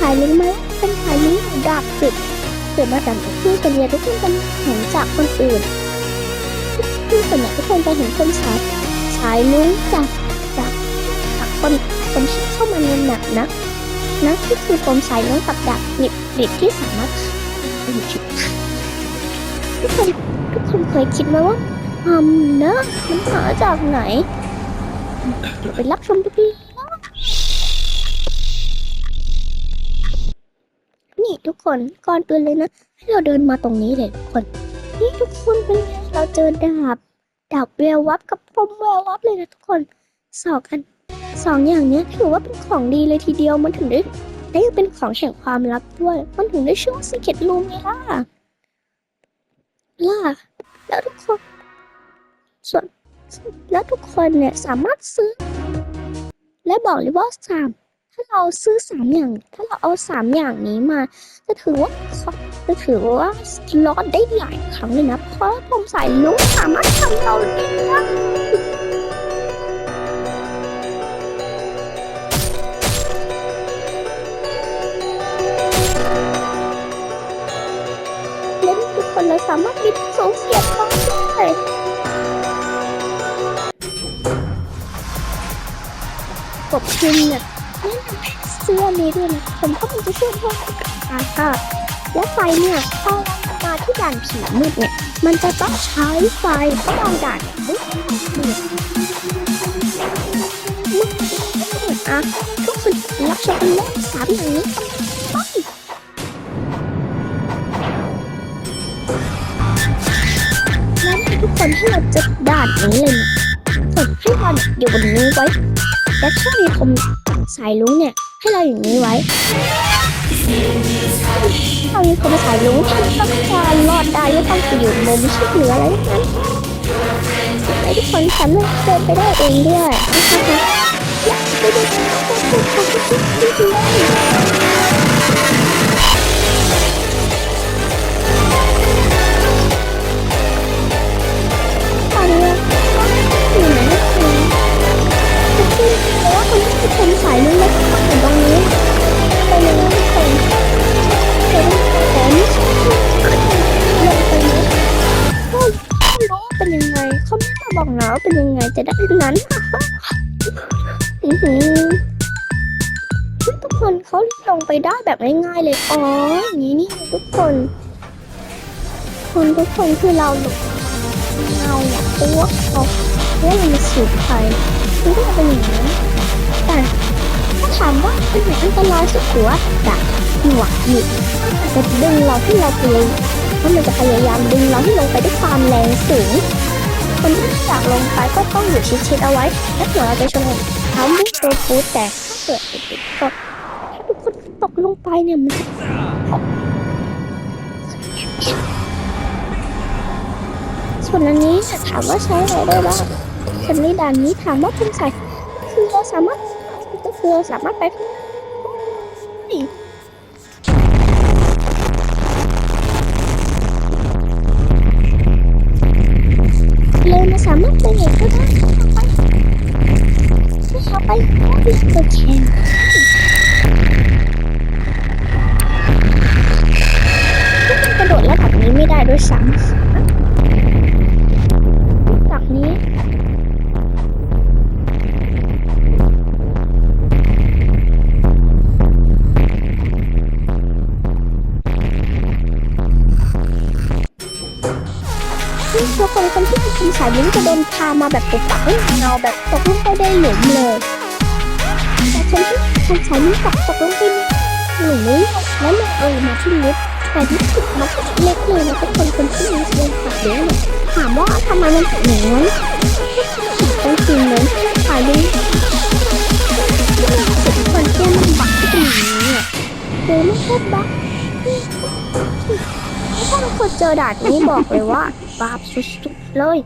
สายลุงไหมเป็นสายลุดาบสึกเกิดมาจากที่ส่วนใหญ่ทุกคนจะเห็นจากคนอื่นที่ส่วนใหญ่ทุกคนจะเห็นคนสายสายลุ้งจากจากจากคนคนที่เข้ามาในหนักนะนะที่คือผมสายลุงกับดาบหนิบหนิบที่สามารถทุกคนทุกคนเคยคิดไหมว่าอืมเนอะมันหาจากไหนเดี๋ยวไปรับชมดูดี นี่ ทุกคนก่อนอื่นเลยนะ ให้เราเดินมาตรงนี้เลยทุกคน นี่ทุกคนเป็นไงเราเจอดาบ ดาบแวววับกับพรมแวววับเลยนะทุกคนสองอันสองอย่างเนี้ยถือว่าเป็นของดีเลยทีเดียวมันถึงได้ได้ยังเป็นของแห่งความลับด้วย มันถึงได้ชื่อว่าสิเกตลูมไงล่ะล่ะแล้วทุกคนส่วนแล้วทุกคนเนี่ยสามารถซื้อ และบอกเลยว่าสามาเราซื้อสามอย่าง ถ้าเราเอาสามอย่างนี้มา จะถือว่าจะถือว่ารอดได้หลายครั้งเลยนะ เพราะผมสายลุกสามารถทำเราได้เล่นทุกคนเราสามารถบินสูงเสียบฟ้าได้กบพิมเนี่ย นะนำให้ซื้อนี้ด้วยนะผมก็มันจะช่วยพิ่มการค่ะและไฟเนี่ยพอเรามาที่ด่านผีมืดเนี่ยมันจะต้องใช้ไฟเพราะเราด่านมืดมืดมืดมืดอะทุกคนรับชมเลยสามอย่างนี้ไปแล้วทุกคนให้เราจะด่านนี้เลยนะฝึกให้เราเนี่ยอยู่บนนี้ไว้และถ้ามีคม สายลุงเนี่ย ให้เราอย่างนี้ไว้ถ้ามีคมสายลุงท่านต้องการรอดได้ไม่ต้องไปอยู่มุมชิดเหนืออะไรทั้งนั้นและทุกคนสามารถเดินไปได้เองด้วยนะคะ บอกนะว่าเป็นยังไงจะได้นั้นอือทุกคนเขาลงไปได้แบบง่ายๆเลย อ๋อ อย่างนี้นี่ทุกคน คนทุกคนคือเราหลบเงาเนี่ยตัวเขาแล้วมันสูตรไฟมันก็จะเป็นอย่างนั้แต่ถ้าถามว่าเป็นไหนอันตรายสุดหรือว่าดักหนวหยิบจะดึงเราที่เราพยายามเพราะมันจะพยายามดึงเราให้ลงไปด้วยความแรงสูง คนที่อยากลงไปก็ต้องอยู่ชิดๆเอาไว้ แล้วเดี๋ยวเราจะชนเท้ามุกตัวฟูแต่ถ้าเกิดติดก็ถ้าทุกคนตกลงไปเนี่ยมันส่วนอันนี้ถามว่าใช้อะไรได้บ้างส่วนในด่านนี้ถามว่าเป็นสายคือเราสามารถก็คือเราสามารถไปนี่ เลยมาส ซึ่งตัวคนคนที่เป็นสายยิ้มจะโดนพามาแบบปุบปับไม่เงาแบบตกลงไปได้หลุมเลยแต่คนที่คนสายยิ้มตกตกลงไปหลุมนี้แล้วลงเออมาที่ลิฟต์แต่ที่สุดมันก็เล็กเลยนะทุกคนคนที่มีเสียงตัดเลี้ยงเนี่ยถามว่าทำไมมันถึงอย่างนั้นต้องจริงเหมือนสายยิ้มคนที่มันบักที่เป็นอย่างนี้อะเจอไม่ใช่บักถ้าเราคนเจอด่านนี้บอกเลยว่า บาปสุดๆเลย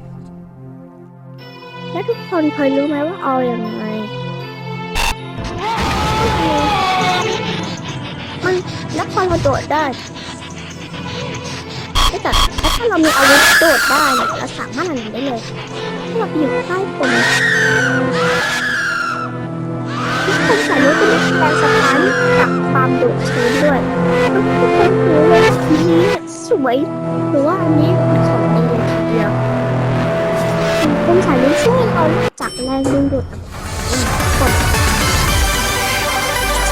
แล้วทุกคนเคยรู้ไหมว่าเอาอย่างไง มันแล้วพอเราโดดได้แต่แต่ถ้าเรามีอาวุธโดดได้เนี่ยเราสามารถอันนี้ได้เลยถ้าเราอยู่ใต้คนคนสายลุกก็มีแรงสะท้านกับความดุชื้นด้วยทุกคนรู้เลยว่าอันนี้ วยหรือว่าอันนี้เป็นของดีเลยทีเดียวคนสายลุกช่วยเราจากแรงดึงดูดต่างๆ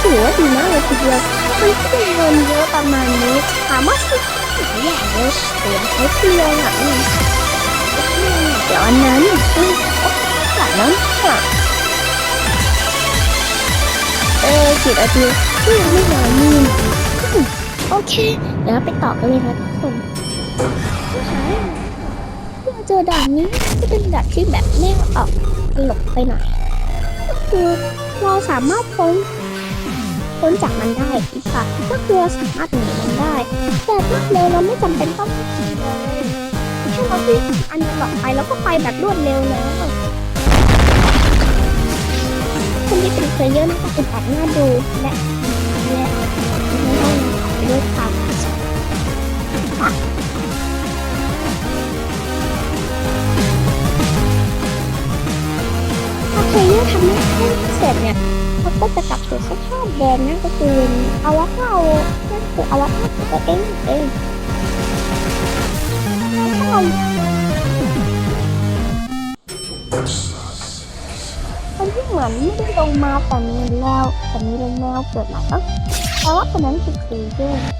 ถือว่าดีมากเลยทีเดียวมันก็เป็นเงินเยอะประมาณนี้ถามว่าซื้อหลายอย่างเลยแต่ยังใช้เพียงอะนี่เดี๋ยวอันนั้นอืมหลายนั้นค่ะเออกี่นาทีที่ยังไม่นานนี่อืม โอเค เดี๋ยวเราไปต่อกันเลยนะทุกคนเราเจอด่านนี้จะเป็นด่านที่แบบไม่ออกตลกไปหน่อยก็คือเราสามารถพ้นพ้นจากมันได้อีกค่ะก็คือเราสามารถหนีมันได้ แต่รวดเร็วเราไม่จำเป็นต้องขี่เลยแค่เราวิ่งอันหนึงออกไปแล้วก็ไปแบบรวดเร็วแล้วคนที่เป็นเพลเยอร์น่าจะเป็นแอบน่าดูและและ ไม่ต้องด้วยความถ้าเพลเยอร์ทำให้เสร็จเนี่ยเขาก็จะกลับสู่สภาพเดิมนั่นก็คืออวตารนั่นคืออวตารของตัวเองเองถ้าเราคนที่เหมือนไม่ได้ลงมาแต่มีแล้วแต่มีลงแมวเกิดใหม่ก็ แปลว่าคนนั้นคือเพลเยอร์เนี่ย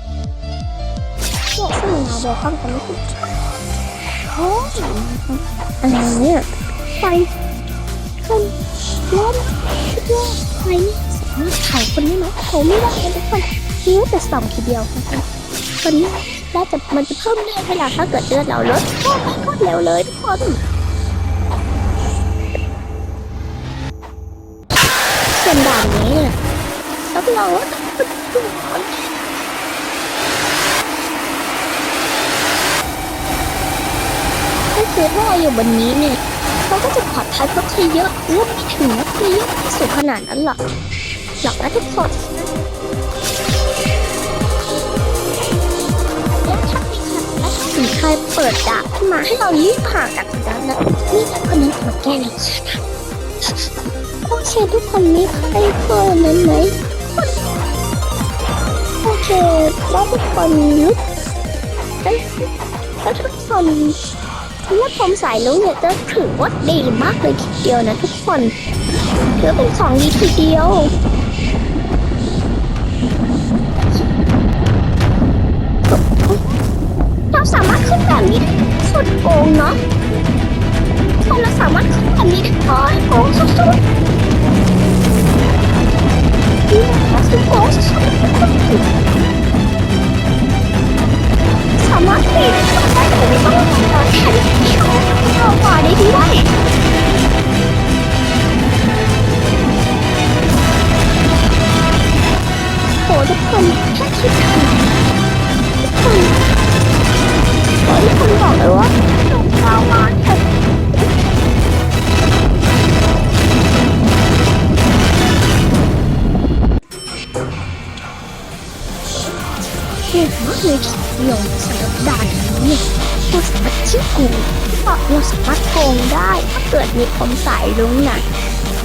ซึ่งเราเดียวข้องกันไม่คือโอ้ยอะไรเนี่ยไฟขึ้นล้มเพื่อไฟสามารถเผาคนได้ไหมเผาไม่ได้นะทุกคนนี่แต่สองทีเดียวคนนี้น่าจะมันจะเพิ่มเลือดให้เราถ้าเกิดเลือดเราลดก็โคตรเร็วเลยทุกคนส่วนด่านนี้เนี่ยรับรองว่า ถ้าคือถ้าเราอยู่บนนี้เนี่ยเราก็จะปลอดภัยเพราะเคยเยอะรวมไม่ถึงนะเคยเยอะสูงขนาดนั้นหรอกหรอกนะทุกคนและถ้ามีใครและถ้ามีใครเปิดดาบขึ้นมาให้เรารีบห่างจากคนนั้นนะนี่คนนั้นมาแก้เลยโอเคทุกคนมีใครเปิดนั้นไหม โอเคแล้วทุกคนลุกเอ้ยแล้วทุกคนเมื่อผมสายลุงเนี่ยจะถือว่าดีมากเลยทีเดียวนะทุกคนถือเป็นของดีทีเดียวเราสามารถขึ้นแบบนี้ได้สุดโกงเนาะคนเราสามารถขึ้นแบบนี้ได้โอ้ยโกงสุดๆ นี่นะสุ ก่งมากเลยทีเดียวสำหรับด่านนี้เราสามารถชี้โกงเพราะเราสามารถโกงได้ถ้าเกิดมีผมสายลุงน่ะ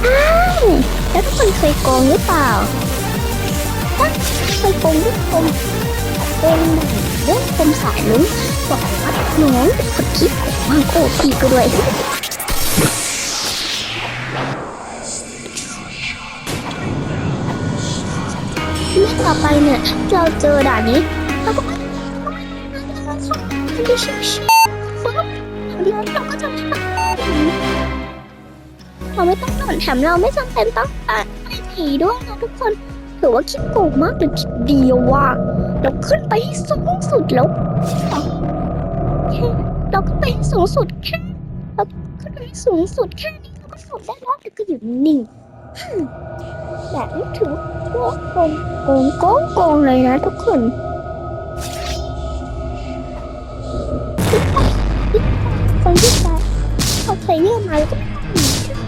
อ้าวแล้วทุกคนเคยโกงหรือเปล่าเคยโกงทุกคนเป็นเรื่องผมสายลุงบอกว่าน้องเป็นคนคิดโกงมากโอ้พี่ก็ด้วยเมื่อต่อไปเนี่ย เราเจอด่านนี้เราก็ เราก็จะเราไม่ต้องนอนแถมเราไม่จำเป็นต้องไปผีด้วยนะทุกคนถือว่าคิดโกงมากเลยทีเดียวว่าเราขึ้นไปสูงสุดแล้วแค่เราก็ไปสูงสุดแค่เราขึ้นไปสูงสุดแค่นี้เราก็สุดได้แล้วแต่ก็อยู่นิ่งแบบนี้ถือว่าโกงโกงโกงโกงเลยนะทุกคน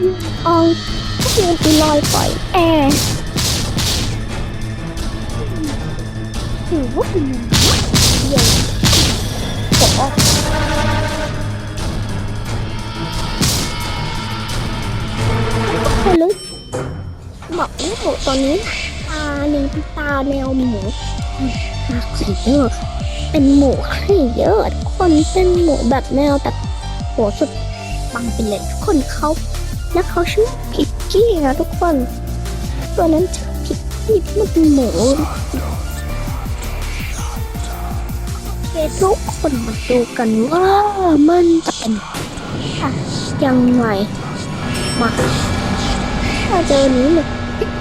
ยืนอองก็ยืนอีลอยปล่อยแอร์ถือว่าเป็นเดียวบอกคนลึกบอกเลยหมูตัวนี้ตาหนึ่งตาแมวหมูตาไข่เยอะเป็นหมูไข่เยอะคนเป็นหมูแบบแมวแบบโหสุดปังไปเลยทุกคนเขา แล้วเขาชื่อพิกกี้นะทุกคน ตัวนั้นชื่อพิกกี้ที่มันเป็นหมูโอเคทุกคนมาดูกันว่ามันจะเป็นยังไง มาถ้าเจอนี้เนี่ย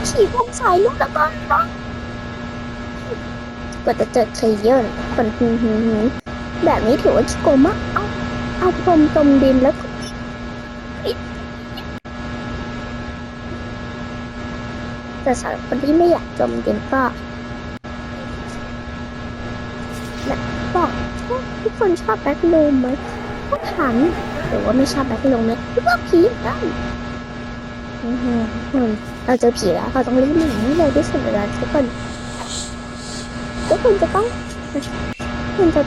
ขี่ผมสายลูกแล้วก็ร้องกว่าจะเจอเคยเยอะนะคนหืมหืมหืมแบบนี้ถือว่าขี้โกงมาก เอาเอาพรมจมดินแล้วก็ปิด แต่สำหรับคนที่ไม่อยากจมดินก็นะบอกทุกคนชอบแบ็คลูมไหมก็ถามหรือว่าไม่ชอบแบ็คลูมเนี่ยคิดว่าผีได้อือหือหือเราเจอผีแล้วเราต้องรีบหนีให้เร็วที่สุดเลยทุกคนทุกคนจะต้องคุณจะ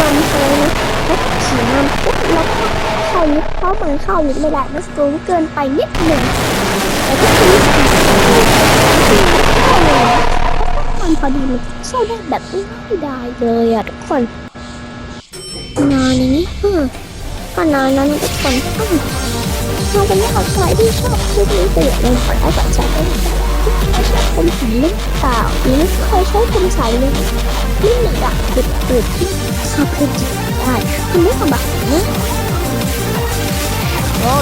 ยอมเธอนะแล้วผีมันปุ๊บแล้วก็เข้าลิฟต์เพราะมันเข้าลิฟต์ไม่ได้มันสูงเกินไปนิดหนึ่ง มันพอดีมันเข้ได้แบบง่ายดายเลยอะทุกคน นานนี้เออก็นานแล้วนะทุกคนอืมเราเป็นนักข่าวที่ชอบคลิปนี้ไปอย่างนึงขอได้ก่อนใช้ไม่ชอบคนสายเล่นเปล่าหรือเคยใช้คนสายเล่นนี่หนึ่งอะจุดจุดที่ชอบเล่นได้คุณไม่ทำแบบนี้โอ้